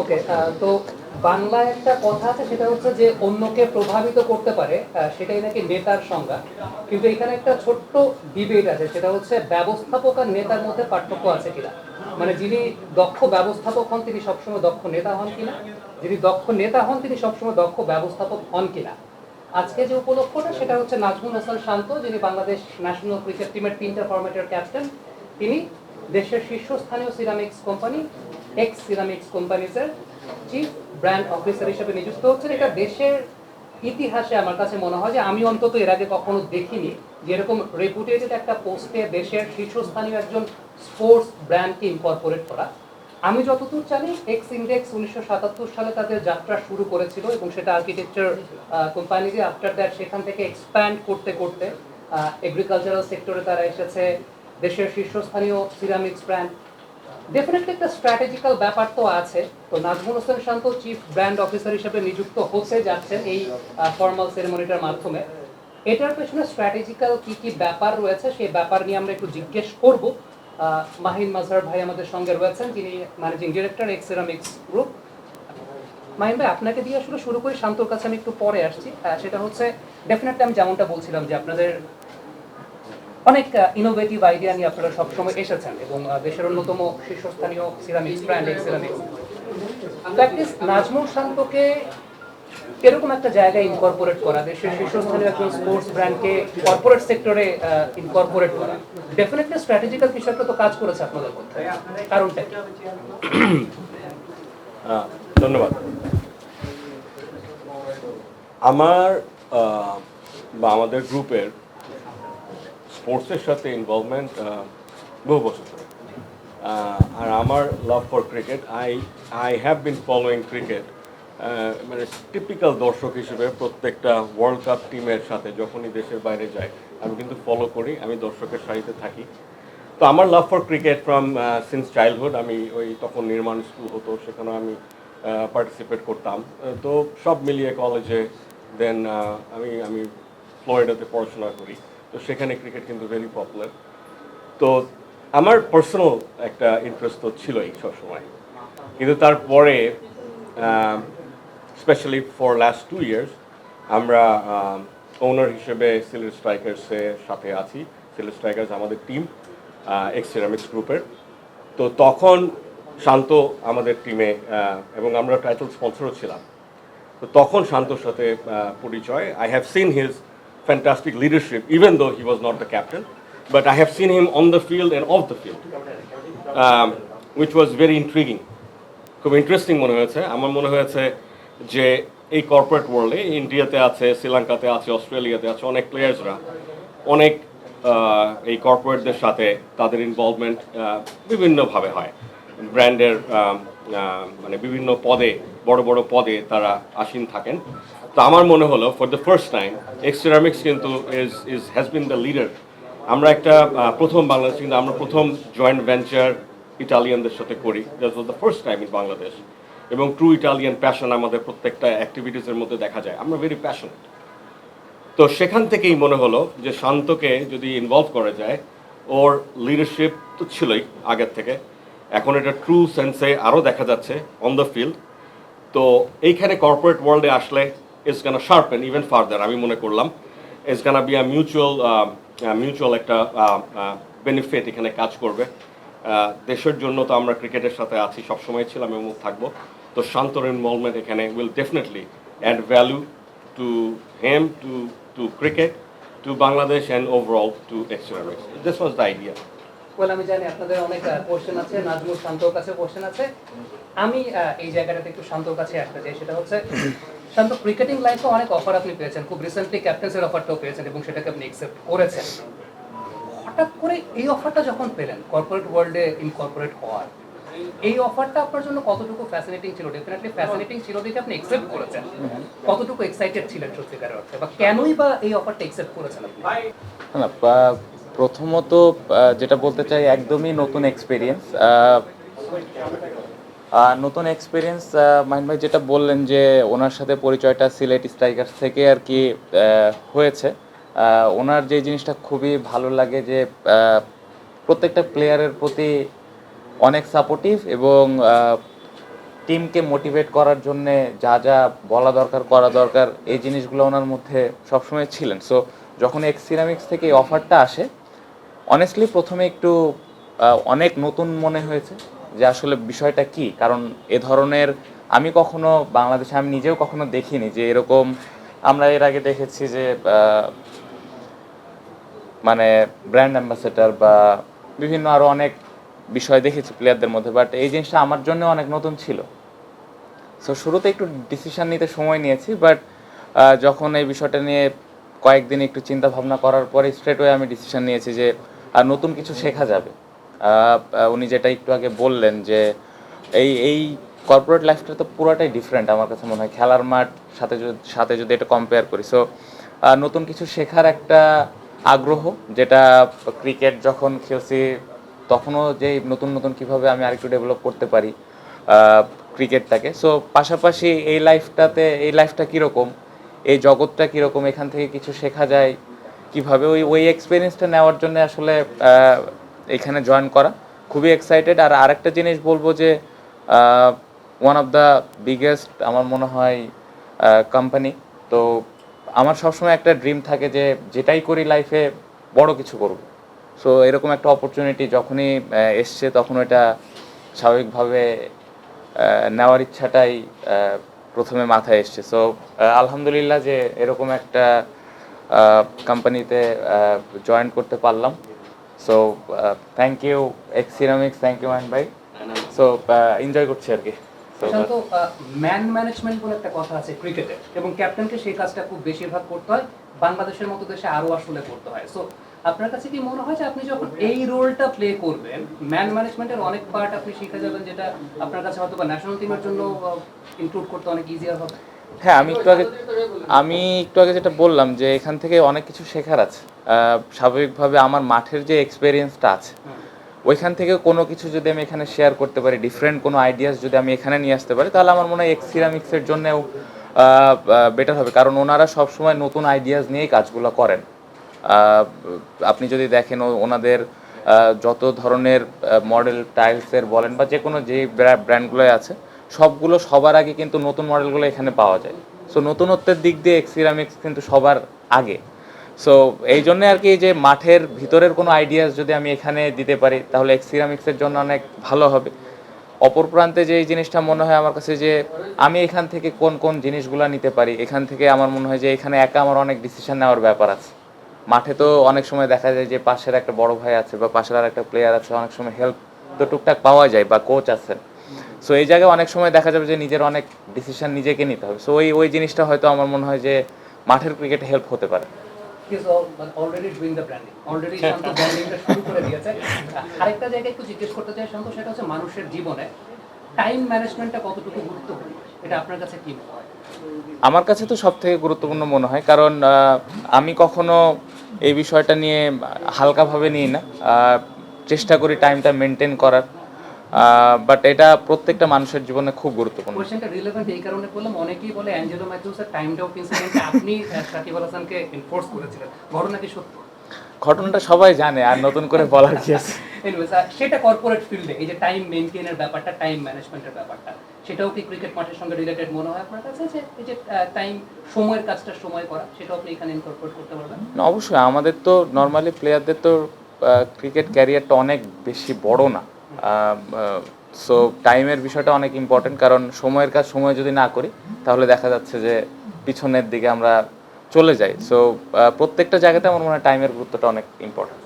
ওকে তো বাংলায় একটা কথা আছে, সেটা হচ্ছে যে অন্যকে প্রভাবিত করতে পারে সেটাই নাকি নেতার সংজ্ঞা। কিন্তু এখানে একটা ছোট্ট ডিবেট আছে, সেটা হচ্ছে ব্যবস্থাপক আর নেতার মধ্যে পার্থক্য আছে কিনা? মানে যিনি দক্ষ ব্যবস্থাপক হন, তিনি সবসময় দক্ষ নেতা হন কিনা? যিনি দক্ষ নেতা হন, তিনি সবসময় দক্ষ ব্যবস্থাপক হন কিনা? আজকে যে উপলক্ষটা, সেটা হচ্ছে নাজমুল হাসান শান্ত, যিনি বাংলাদেশ ন্যাশনাল ক্রিকেট টিমের তিনটা ফরম্যাটের ক্যাপ্টেন। তিনি দেশের শীর্ষস্থানীয় সিরামিক্স কোম্পানি এক্স সিরামিক্স কোম্পানিজের চিফ ব্র্যান্ড অফিসার হিসেবে নিযুক্ত হচ্ছেন। এটা দেশের ইতিহাসে আমার কাছে মনে হয় যে আমি অন্তত এর আগে কখনো দেখিনি। যে এরকম রেপুটেটেড একটা পোস্টে দেশের শীর্ষস্থানীয় একজন স্পোর্টস ব্র্যান্ডকে ইনকর্পোরেট করা। আমি যতদূর জানি এক্স ইন্ডেক্স উনিশশো সাতাত্তর সালে তাদের যাত্রা শুরু করেছিল এবং সেটা আর্কিটেকচার কোম্পানি যে আফটার দ্যাট সেখান থেকে এক্সপ্যান্ড করতে করতে এগ্রিকালচারাল সেক্টরে তারা এসেছে। দেশের শীর্ষস্থানীয় সিরামিক্স ব্র্যান্ড ডেফিনেটলি একটা স্ট্র্যাটেজিক্যাল ব্যাপার তো আছে। তো Najmul Hossain Shanto chief brand officer হিসেবে নিযুক্ত হতে যাচ্ছেন এই ফর্মাল সেরেমনিটার মাধ্যমে। এটার পেছনে স্ট্র্যাটেজিক্যাল কি কি ব্যাপার রয়েছে সেই ব্যাপার নিয়ে আমরা একটু জিজ্ঞেস করব। মাহিন মাজহার ভাই আমাদের সঙ্গে রয়েছেন যিনি managing director X ceramics group Mahin ভাই, আপনাকে দিয়ে আসলে শুরু করি, শান্তর কাছে আমি একটু পরে আসছি। সেটা হচ্ছে ডেফিনেটলি আমি যেমনটা বলছিলাম যে আপনাদের অনেক ইনোভেটিভ আইডিয়া নিয়ে আপনারা সবসময় এসেছেন এবং দেশের অন্যতম শীর্ষস্থানীয় ceramics brand X ceramics practice Najmul শান্তকে এরকম একটা জায়গায় ইনকর্পোরেট করা, দেশের শীর্ষস্থানীয় একজন স্পোর্টস ব্র্যান্ডকে কর্পোরেট সেক্টরে ইনকর্পোরেট করা। ডেফিনেটলি স্ট্র্যাটেজিক্যাল কিছু একটা তো কাজ করেছে আপনাদের মধ্যে। কারণটা কি? ধন্যবাদ। আমার বা আমাদের গ্রুপের স্পোর্টসের সাথে ইনভলভমেন্ট বহু বছর ধরে। আর আমার love for cricket I I have been following cricket মানে টিপিক্যাল দর্শক হিসেবে প্রত্যেকটা ওয়ার্ল্ড কাপ টিমের সাথে যখনই দেশের বাইরে যায়, আমি কিন্তু ফলো করি, আমি দর্শকের সারিতে থাকি। তো আমার love for cricket from since childhood আমি ওই তখন নির্মাণ স্কুল হতো সেখানে আমি পার্টিসিপেট করতাম। তো সব মিলিয়ে কলেজে দেন আমি আমি ফ্লোরিডাতে পড়াশোনা করি। তো সেখানে ক্রিকেট কিন্তু ভেরি পপুলার তো আমার পার্সোনাল একটা ইন্টারেস্ট তো ছিলই সবসময়। কিন্তু তারপরে specially for last two years আমরা ওনার হিসেবে সিলেট স্ট্রাইকার্সের সাথে আছি। সিলেট স্ট্রাইকার্স আমাদের টিম এক্স সিরামিক্স গ্রুপের তো তখন শান্ত আমাদের টিমে এবং আমরা টাইটেল স্পন্সরও ছিলাম। তো তখন শান্তর সাথে পরিচয়। I have seen his fantastic leadership even though he was not the captain but I have seen him on the field and off the field which was very intriguing খুব ইন্টারেস্টিং মনে হয়েছে। আমার মনে হয়েছে যে এই কর্পোরেট ওয়ার্ল্ডে ইন্ডিয়াতে আছে শ্রীলঙ্কাতে আছে অস্ট্রেলিয়াতে আছে, অনেক প্লেয়ার্সরা অনেক এই কর্পোরেটদের সাথে তাদের ইনভলভমেন্ট বিভিন্নভাবে হয়। ব্র্যান্ডের মানে বিভিন্ন পদে, বড় বড় পদে তারা আসীন থাকেন। তো আমার মনে হলো for the first time X ceramics কিন্তু is is has been the leader আমরা একটা প্রথম বাংলাদেশ কিন্তু আমরা প্রথম জয়েন্ট ভেঞ্চার ইটালিয়ানদের সাথে করি। That was the first time in Bangladesh এবং ট্রু ইটালিয়ান প্যাশন আমাদের প্রত্যেকটা অ্যাক্টিভিটিসের মধ্যে দেখা যায়। আমরা ভেরি প্যাশনেট তো সেখান থেকেই মনে হলো যে শান্তকে যদি ইনভলভ করা যায়, ওর লিডারশিপ তো ছিলই আগের থেকে। এখন এটা ট্রু সেন্সে আরও দেখা যাচ্ছে অন দ্য ফিল্ড তো এইখানে কর্পোরেট ওয়ার্ল্ডে আসলে it's gonna sharpen even further আমি মনে করলাম it's gonna be a mutual mutual একটা বেনিফিট এখানে কাজ করবে। দেশের জন্য তো আমরা ক্রিকেটের সাথে আছি, সবসময় ছিলাম এবং থাকব। তো শান্তর ইনভলভমেন্ট এখানে will definitely add value to him to to cricket to Bangladesh and overall to X ceramics this was the idea well আমি জানি আপনাদের অনেক কোশ্চেন আছে, নাজমুল শান্তর কাছে কোশ্চেন আছে। আমি এই জায়গাটাতে একটু শান্তর কাছে আসতে চাই, সেটা হচ্ছে শান্ত ক্রিকেটিং লাইফে অনেক অফার আপনি পেয়েছেন। খুব রিসেন্টলি ক্যাপ্টেন্সের অফারটাও পেয়েছেন এবং সেটাকে আপনি অ্যাকসেপ্ট করেছেন। হঠাৎ করে এই অফারটা যখন পেলেন কর্পোরেট ওয়ার্ল্ডে ইনকর্পোরেট হওয়ার, এই অফারটা আপনার জন্য কতটুকু ফ্যাসিনেটিং ছিল? ডেফিনেটলি ফ্যাসিনেটিং ছিল দেখে আপনি অ্যাকসেপ্ট করেছেন। কতটুকু এক্সাইটেড ছিলেন সত্যিকারের অর্থে? বা কেনই বা এই অফারটা অ্যাকসেপ্ট করেছেন আপনি? না প্রথমত যেটা বলতে চাই, একদমই নতুন এক্সপিরিয়েন্স নতুন এক্সপিরিয়েন্স মাইন ভাই যেটা বললেন যে ওনার সাথে পরিচয়টা সিলেট স্ট্রাইকার্স থেকে আর কি হয়েছে। ওনার যে জিনিসটা খুবই ভালো লাগে যে প্রত্যেকটা প্লেয়ারের প্রতি অনেক সাপোর্টিভ এবং টিমকে মোটিভেট করার জন্যে যা যা বলা দরকার, করা দরকার, এই জিনিসগুলো ওনার মধ্যে সবসময় ছিলেন। সো যখন এক্স সিরামিক্স থেকে অফারটা আসে অনেস্টলি প্রথমে একটু অনেক নতুন মনে হয়েছে। যে আসলে বিষয়টা কি? কারণ এ ধরনের আমি কখনো বাংলাদেশে আমি নিজেও কখনো দেখিনি যে এরকম আমরা এর আগে দেখেছি যে মানে ব্র্যান্ড অ্যাম্বাসেডার বা বিভিন্ন আরও অনেক বিষয় দেখেছি প্লেয়ারদের মধ্যে বাট এই জিনিসটা আমার জন্য অনেক নতুন ছিল। সো শুরুতে একটু ডিসিশন নিতে সময় নিয়েছি বাট যখন এই বিষয়টা নিয়ে কয়েকদিন একটু চিন্তা ভাবনা করার পরে স্ট্রেট ওয়ে আমি ডিসিশন নিয়েছি যে আর নতুন কিছু শেখা যাবে। উনি যেটা একটু আগে বললেন যে এই এই কর্পোরেট লাইফটা তো পুরোটাই ডিফারেন্ট আমার কাছে মনে হয়। খেলার মাঠ, সাথে সাথে যদি এটা কম্পেয়ার করি। সো নতুন কিছু শেখার একটা আগ্রহ, যেটা ক্রিকেট যখন খেলছি, তখনও যে নতুন নতুন কীভাবে আমি আরেকটু ডেভেলপ করতে পারি ক্রিকেটটাকে সো পাশাপাশি এই লাইফটাতে এই লাইফটা কীরকম, এই জগৎটা কীরকম, এখান থেকে কিছু শেখা যায় কীভাবে? ওই ওই এক্সপিরিয়েন্সটা নেওয়ার জন্য আসলে এখানে জয়েন করা। খুবই এক্সাইটেড আর আরেকটা জিনিস বলব যে ওয়ান অফ দ্য বিগেস্ট আমার মনে হয় কোম্পানি তো আমার সবসময় একটা ড্রিম থাকে যে, যেটাই করি লাইফে বড় কিছু করব। সো এরকম একটা অপরচুনিটি যখনই এসছে, তখন ওটা স্বাভাবিকভাবে নেওয়ার ইচ্ছাটাই প্রথমে মাথায় এসছে। সো আলহামদুলিল্লাহ যে এরকম একটা কোম্পানিতে জয়েন করতে পারলাম। So thank you X ceramics thank you man ভাই সো এনজয় করছি আর কি। ম্যান ম্যানেজমেন্ট বলে একটা কথা আছে ক্রিকেটে এবং ক্যাপ্টেনকে সেই কাজটা খুব বেশিরভাগ করতে হয়। বাংলাদেশের মতো দেশে আরও আসলে করতে হয়। সো আপনার কাছে কি মনে হয় যে আপনি যখন এই রোলটা প্লে করবেন ম্যান ম্যানেজমেন্টের অনেক পার্ট আপনি শিখে যাবেন যেটা আপনার কাছে হয়তো বা ন্যাশনাল টিমের জন্য ইনক্লুড করতে অনেক ইজিয়ার হবে? হ্যাঁ আমি একটু আগে আমি একটু আগে যেটা বললাম যে এখান থেকে অনেক কিছু শেখার আছে। স্বাভাবিকভাবে আমার মাঠের যে এক্সপিরিয়েন্সটা আছে, ওইখান থেকে কোনো কিছু যদি আমি এখানে শেয়ার করতে পারি ডিফারেন্ট কোনো আইডিয়াস যদি আমি এখানে নিয়ে আসতে পারি, তাহলে আমার মনে হয় এক্স সিরামিক্সের জন্যও বেটার হবে। কারণ ওনারা সবসময় নতুন আইডিয়াস নিয়েই কাজগুলো করেন। আপনি যদি দেখেন ওনাদের যত ধরনের মডেল টাইলসের বলেন বা যে কোনো যে ব্র্যান্ডগুলো আছে সবগুলো সবার আগে কিন্তু নতুন মডেলগুলো এখানে পাওয়া যায়। সো নতুনত্বের দিক দিয়ে এক্সিরামিক্স কিন্তু সবার আগে। সো এই জন্য আর কি যে মাঠের ভিতরের কোনো আইডিয়াস যদি আমি এখানে দিতে পারি, তাহলে এক্সিরামিক্সের জন্য অনেক ভালো হবে। অপর প্রান্তে যে এই জিনিসটা মনে হয় আমার কাছে যে আমি এখান থেকে কোন কোন জিনিসগুলো নিতে পারি, এখান থেকে আমার মনে হয় যে এখানে একা আমার অনেক ডিসিশন নেওয়ার ব্যাপার আছে। মাঠে তো অনেক সময় দেখা যায় যে পাশের একটা বড় ভাই আছে বা পাশের আর একটা প্লেয়ার আছে, অনেক সময় হেল্প তো টুকটাক পাওয়া যায় বা কোচ আছেন। সো এই জায়গায় অনেক সময় দেখা যাবে যে নিজের অনেক ডিসিশন নিজেকে নিতে হবে। সো ওই ওই জিনিসটা হয়তো আমার মনে হয় যে মাঠের ক্রিকেটে হেল্প হতে পারে। Is already doing the branding already Shanto ব্র্যান্ডিংটা শুরু করে দিয়েছে। আরেকটা জায়গায় একটু জিজ্ঞেস করতে চাই শান্ত সেটা হচ্ছে মানুষের জীবনে টাইম ম্যানেজমেন্টটা কতটুকু গুরুত্বপূর্ণ? এটা আপনার কাছে কি মনে হয়? আমার কাছে তো সব থেকে গুরুত্বপূর্ণ মনে হয় কারণ আমি কখনো এই বিষয়টা নিয়ে হালকাভাবে নিই না। চেষ্টা করি টাইমটা মেনটেন করার। বাট এটা প্রত্যেকটা মানুষের জীবনে খুব গুরুত্বপূর্ণ। কোয়েশ্চেনটা রিলেভেন্ট এই কারণে বললাম অনেকেই বলে অ্যাঞ্জেলো ম্যাথিউসের টাইম আউট ইনসিডেন্টে আপনি সাকিব আল হাসানকে এনফোর্স করেছিলেন। ঘটনা কি সত্য? ঘটনাটা সবাই জানে আর নতুন করে বলার কি আছে? সেটা কর্পোরেট ফিল্ডে এই যে টাইম মেনটেনের ব্যাপারটা টাইম ম্যানেজমেন্টের ব্যাপারটা সেটাও কি ক্রিকেট মাঠের সঙ্গে রিলেটেড মনে হয় আপনার কাছে? যে এই যে টাইম সময়ের কাজটা সময় করা সেটাও আপনি এখানে ইনকর্পোরেট করতে পারবেন? না, অবশ্যই। আমাদের তো নর্মালি প্লেয়ারদের তো ক্রিকেট ক্যারিয়ারটা অনেক বেশি বড় না। সো টাইমের বিষয়টা অনেক ইম্পর্টেন্ট কারণ সময়ের কাজ সময় যদি না করি তাহলে দেখা যাচ্ছে যে পিছনের দিকে আমরা চলে যাই। সো প্রত্যেকটা জায়গাতে আমার মনে হয় টাইমের গুরুত্বটা অনেক ইম্পর্টেন্ট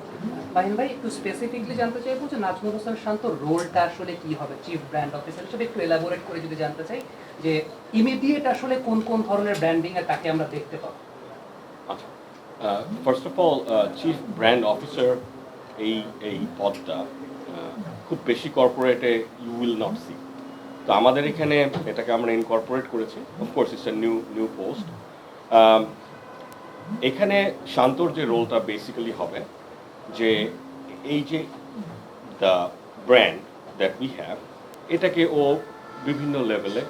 মাহিন ভাই একটু স্পেসিফিকলি জানতে চাইব যে নাজমুল হোসেন শান্ত রোলটা আসলে কি হবে? চিফ ব্র্যান্ড অফিসার হিসেবে একটু এলাবোরেট করে যদি জানতে চাই যে ইমিডিয়েট আসলে কোন কোন ধরনের ব্র্যান্ডিং এ তাকে আমরা দেখতে পাবো? আচ্ছা first of all chief brand officer এই এই পদটা খুব বেশি কর্পোরেটে ইউ উইল নট সি তো আমাদের এখানে এটাকে আমরা ইনকর্পোরেট করেছি। Of course it's a new new post এখানে শান্তর যে রোলটা বেসিক্যালি হবে, যে এই যে the brand that we have এটাকে ও বিভিন্ন লেভেলে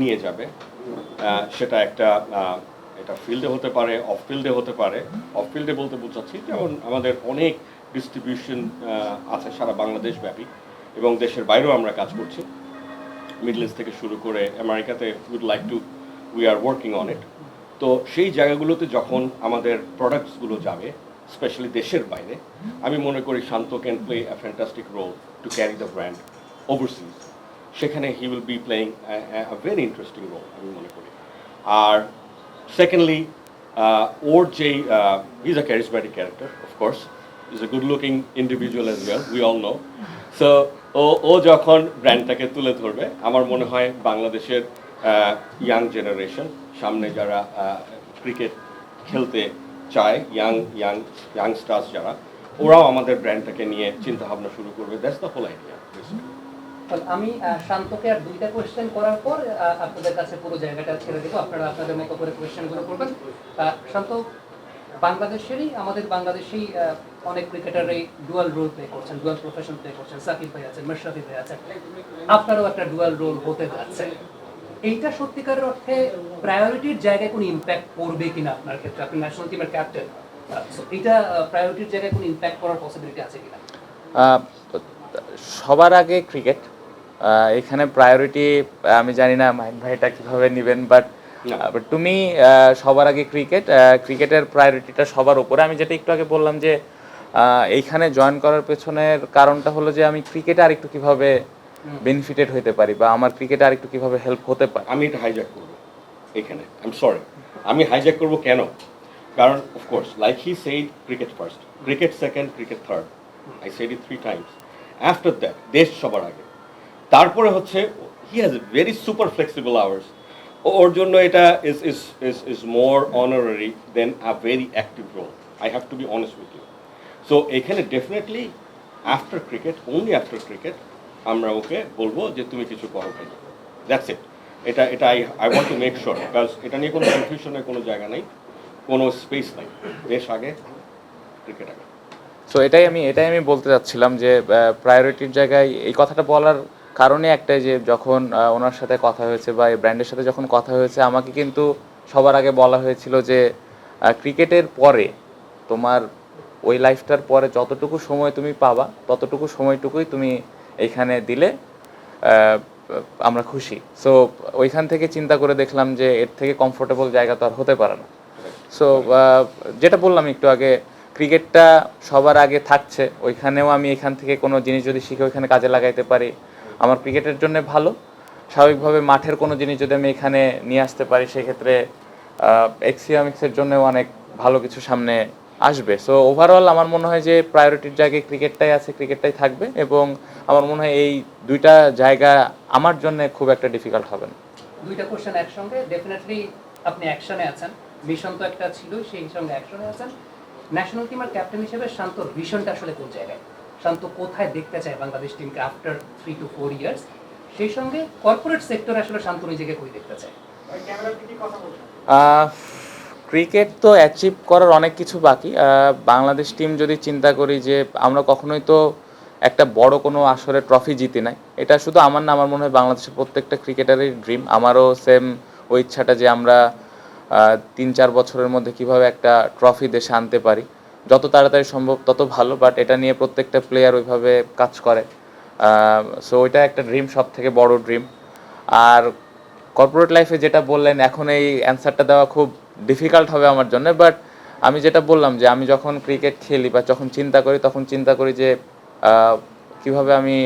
নিয়ে যাবে। সেটা একটা এটা ফিল্ডে হতে পারে অফ ফিল্ডে হতে পারে। অফ ফিল্ডে বলতে বোঝাচ্ছি, যেমন আমাদের অনেক ডিস্ট্রিবিউশন আছে সারা বাংলাদেশ ব্যাপী এবং দেশের বাইরেও আমরা কাজ করছি। মিডল ইস্ট থেকে শুরু করে আমেরিকাতে we'd like to we are working on it তো সেই জায়গাগুলোতে যখন আমাদের প্রোডাক্টসগুলো যাবে স্পেশালি দেশের বাইরে, আমি মনে করি Shanto can play a fantastic role to carry the brand overseas সেখানে he will be playing a very interesting role আমি মনে করি। আর সেকেন্ডলি ওর যেই is a charismatic character of course is a good looking individual as well we all know so ও ও যখন ব্র্যান্ডটাকে তুলে ধরবে, আমার মনে হয় বাংলাদেশের ইয়াং জেনারেশন সামনে যারা ক্রিকেট খেলতে চায় ইয়াং ইয়াং ইয়াংস্টার্স যারা, ওরাও আমাদের ব্র্যান্ডটাকে নিয়ে চিন্তা ভাবনা শুরু করবে। দ্যাটস দ্য হোল আইডিয়া আমি শান্তকে আর দুইটা কোয়েশ্চেন করার পর আপনাদের কাছে পুরো জায়গাটা ছেড়ে দেবো। আপনারা আপনাদের মতো করে কোয়েশ্চেনগুলো করবেন। শান্ত বাংলাদেশেরই, আমাদের বাংলাদেশেই অনেক ক্রিকেটারই ডুয়াল রোল প্লে করছেন ডুয়াল প্রফেশন প্লে করছেন। সাকিব ভাই আছেন, মাশরাফি ভাই আছেন। আপনারও একটা ডুয়াল রোল হতে যাচ্ছে। এইটা সত্যিকারের অর্থে প্রায়োরিটির জায়গায় কোনো ইম্প্যাক্ট পড়বে কিনা আপনার ক্ষেত্রে? আপনি ন্যাশনাল টিমের ক্যাপ্টেন এটা প্রায়োরিটির জায়গায় কোনো ইম্প্যাক্ট করার পসিবিলিটি আছে কিনা? সবার আগে ক্রিকেট এখানে প্রায়োরিটি আমি জানি না মাহিন ভাই এটা কীভাবে নেবেন বাট। তুমি সবার আগে ক্রিকেট ক্রিকেটের প্রায়োরিটিটা সবার উপরে। আমি যেটা একটু আগে বললাম যে এইখানে জয়েন করার পেছনের কারণটা হলো যে আমি ক্রিকেটে আর একটু কীভাবে বেনিফিটেড হতে পারি বা আমার ক্রিকেটে আর একটু কীভাবে হেল্প হতে পারে। আমি এটা হাইজ্যাক করব এখানে। আই এম সরি আমি হাইজ্যাক করব কেন? কারণ of course like he said cricket first cricket second cricket third I said it three times after that দেশ সবার আগে। তারপরে হচ্ছে he has very super flexible hours ওর জন্য এটা is is is is more honorary than a very active role I have to be honest with you so এখানে definitely after cricket only after cricket আমরা ওকে বলব যে তুমি কিছু করো ভাই। দ্যাটস ইট এটা এটা I I want to make sure because এটা নিয়ে কোনো কনফিউশনের কোনো জায়গা নেই, কোনো স্পেস নাই। দেশ আগে ক্রিকেট আগে। সো এটাই আমি এটাই আমি বলতে চাচ্ছিলাম যে প্রায়োরিটির জায়গায় এই কথাটা বলার কারণে একটাই যে যখন ওনার সাথে কথা হয়েছে বা এই ব্র্যান্ডের সাথে যখন কথা হয়েছে, আমাকে কিন্তু সবার আগে বলা হয়েছিল যে ক্রিকেটের পরে তোমার ওই লাইফটার পরে যতটুকু সময় তুমি পাবা, ততটুকু সময়টুকুই তুমি এইখানে দিলে আমরা খুশি। সো ওইখান থেকে চিন্তা করে দেখলাম যে, এর থেকে কমফোর্টেবল জায়গা তো আর হতে পারে না। সো যেটা বললাম একটু আগে, ক্রিকেটটা সবার আগে থাকছে, ওইখানেও আমি এখান থেকে কোনো জিনিস যদি শিখে ওইখানে কাজে লাগাইতে পারি আমার ক্রিকেটের জন্য ভালো। স্বাভাবিকভাবে মাঠের কোনো জিনিস যদি আমি এখানে নিয়ে আসতে পারি, সেক্ষেত্রে এক্সিয়ামিক্সের জন্যও অনেক ভালো কিছু সামনে আসবে। সো ওভারঅল আমার মনে হয় যে প্রায়োরিটির জায়গায় ক্রিকেটটাই আছে, ক্রিকেটটাই থাকবে এবং আমার মনে হয় এই দুইটা জায়গা আমার জন্য খুব একটা ডিফিকাল্ট হবে না। দুইটা কোশ্চেন একসঙ্গে। ডেফিনেটলি আপনি অ্যাকশনে আছেন। মিশন তো একটা ছিল, সেই সঙ্গে অ্যাকশনে আছেন। ন্যাশনাল টিমের ক্যাপ্টেন হিসেবে শান্ত ভিশনটা আসলে কোন জায়গায়? শান্ত কোথায় দেখতে চায় বাংলাদেশ টিমকে after three to four years সেই সঙ্গে কর্পোরেট সেক্টরে আসলে শান্ত নিজেকে কই দেখতে চায়? ক্রিকেট তো অ্যাচিভ করার অনেক কিছু বাকি। বাংলাদেশ টিম যদি চিন্তা করি যে আমরা কখনোই তো একটা বড় কোনো আসরে ট্রফি জিতি নাই। এটা শুধু আমার না আমার মনে হয় বাংলাদেশের প্রত্যেকটা ক্রিকেটারের ড্রিম আমারও সেম ওই ইচ্ছাটা যে আমরা তিন চার বছরের মধ্যে কীভাবে একটা ট্রফি দেশে আনতে পারি। যত তাড়াতাড়ি সম্ভব, তত ভালো বাট এটা নিয়ে প্রত্যেকটা প্লেয়ার ওইভাবে কাজ করে। সো ওইটা একটা ড্রিম সব থেকে বড় ড্রিম আর কর্পোরেট লাইফে যেটা বললেন, এখন এই অ্যান্সারটা দেওয়া খুব ডিফিকাল্ট হবে আমার জন্য বাট আমি যেটা বললাম যে, আমি যখন ক্রিকেট খেলি বা যখন চিন্তা করি, তখন চিন্তা করি যে কীভাবে আমি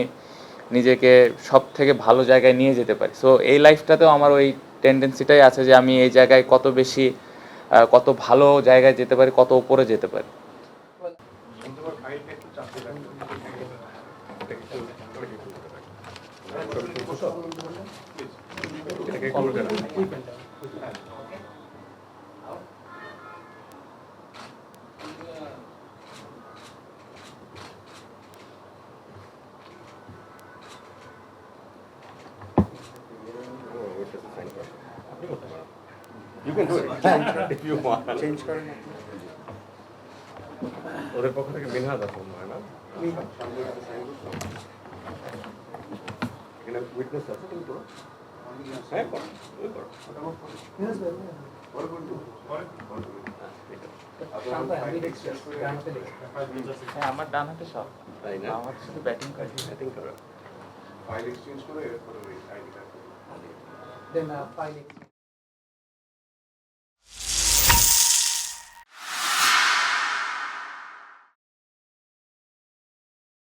নিজেকে সব থেকে ভালো জায়গায় নিয়ে যেতে পারি। সো এই লাইফটাতেও আমার ওই টেন্ডেন্সিটাই আছে যে, আমি এই জায়গায় কত বেশি কত ভালো জায়গায় যেতে পারি, কত উপরে যেতে পারি। You can do it if you want. Change করেন ওদের পক্ষ থেকে মিনহাজ আছে মনে হয় না এখানে উইটনেস আছে তুমি করো হ্যাঁ করো তুমি করো হ্যাঁ আমার ডান হাতে সব। তাই না? আমার শুধু ব্যাটিং করে ব্যাটিং করো ফাইল এক্সচেঞ্জ করে এরপরে ওই আইডি কার্ড দেন ফাইল